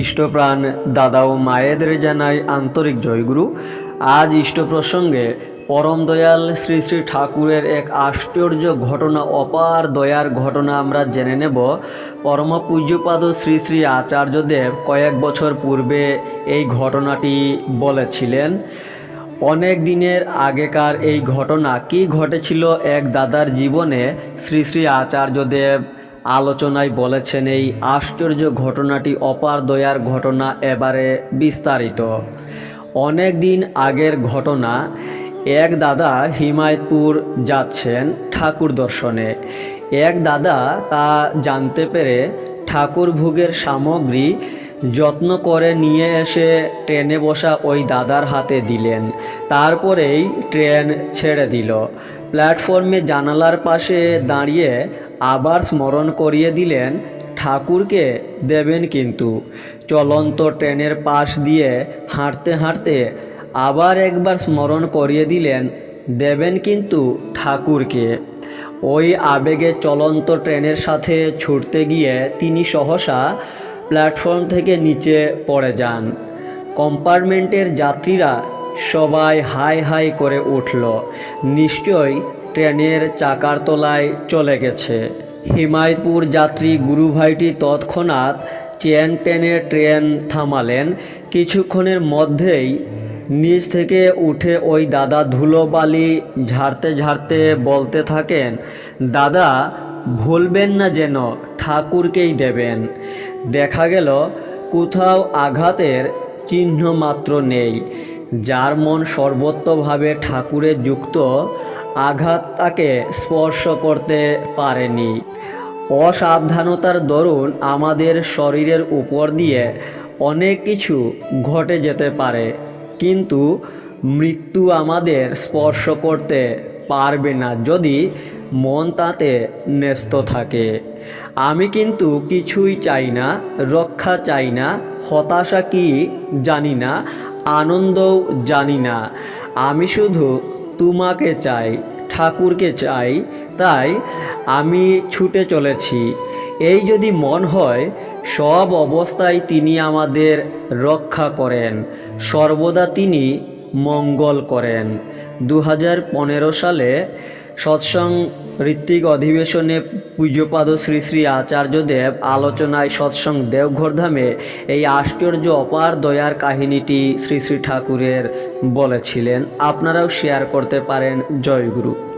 ইষ্টপ্রাণ দাদা ও মায়েদের জানাই আন্তরিক জয়গুরু। আজ ইষ্ট প্রসঙ্গে পরম দয়াল শ্রী শ্রী ঠাকুরের এক আশ্চর্য ঘটনা, অপার দয়ার ঘটনা আমরা জেনে নেব। পরম পূজ্যপাদ শ্রী শ্রী আচার্যদেব কয়েক বছর পূর্বে এই ঘটনাটি বলেছিলেন, অনেক দিনের আগেকার এই ঘটনা কি ঘটেছিল এক দাদার জীবনে? শ্রী শ্রী আচার্যদেব আলোচনায় বলেছেন এই আশ্চর্য ঘটনাটি অপার দয়ার ঘটনা এবারে বিস্তারিত। অনেক দিন আগের ঘটনা, এক দাদা হিমায়তপুর যাচ্ছেন ঠাকুর দর্শনে। এক দাদা তা জানতে পেরে ঠাকুর ভোগের সামগ্রী যত্ন করে নিয়ে এসে ট্রেনে বসা ওই দাদার হাতে দিলেন। তারপরেই ট্রেন ছেড়ে দিল। প্ল্যাটফর্মে জানালার পাশে দাঁড়িয়ে আবার স্মরণ করিয়ে দিলেন, ঠাকুরকে দেবেন কিন্তু। চলন্ত ট্রেনের পাশ দিয়ে হাঁটতে হাঁটতে আবার একবার স্মরণ করিয়ে দিলেন, দেবেন কিন্তু ঠাকুরকে। ওই আবেগে চলন্ত ট্রেনের সাথে ছুটতে গিয়ে তিনি সহসা প্ল্যাটফর্ম থেকে নিচে পড়ে যান। কম্পার্টমেন্টের যাত্রীরা সবাই হাই হাই করে উঠল। নিশ্চয়ই ট্রেনের চাকার তলায় চলে গেছে। হিমায়তপুর যাত্রী গুরুভাইটি তৎক্ষণাৎ চেন টেনে ট্রেন থামালেন। কিছুক্ষণের মধ্যেই নিচ থেকে উঠে ওই দাদা ধুলোবালি ঝাড়তে ঝাড়তে বলতে থাকেন, দাদা ভুলবেন না যেন, ঠাকুরকেই দেবেন। দেখা গেল, কোথাও আঘাতের চিহ্ন মাত্র নেই। যার মন সর্বত্রভাবে ঠাকুরে যুক্ত, আঘাত তাকে স্পর্শ করতে পারেনি। অসাবধানতার দরুন আমাদের শরীরের উপর দিয়ে অনেক কিছু ঘটে যেতে পারে। কিন্তু মৃত্যু আমাদের স্পর্শ করতে পারবে না যদি মন তাতে ন্যস্ত থাকে। আমি কিন্তু কিছুই চাই না, রক্ষা চাই না, হতাশা কি জানি না, আনন্দও জানি না। আমি শুধু তোমাকে চাই, ঠাকুরকে চাই, তাই আমি ছুটে চলেছি। এই যদি মন হয়, সব অবস্থায় তিনি আমাদের রক্ষা করেন। সর্বদা তিনি মঙ্গল করেন। দু পনেরো সালে সৎসং ঋত্বিক অধিবেশনে পূজ্যপাদ শ্রী শ্রী আচার্যদেব আলোচনায় সৎসং দেওঘরধামে এই আশ্চর্য অপার দয়ার কাহিনীটি শ্রী শ্রী ঠাকুরের বলেছিলেন। আপনারাও শেয়ার করতে পারেন। জয়গুরু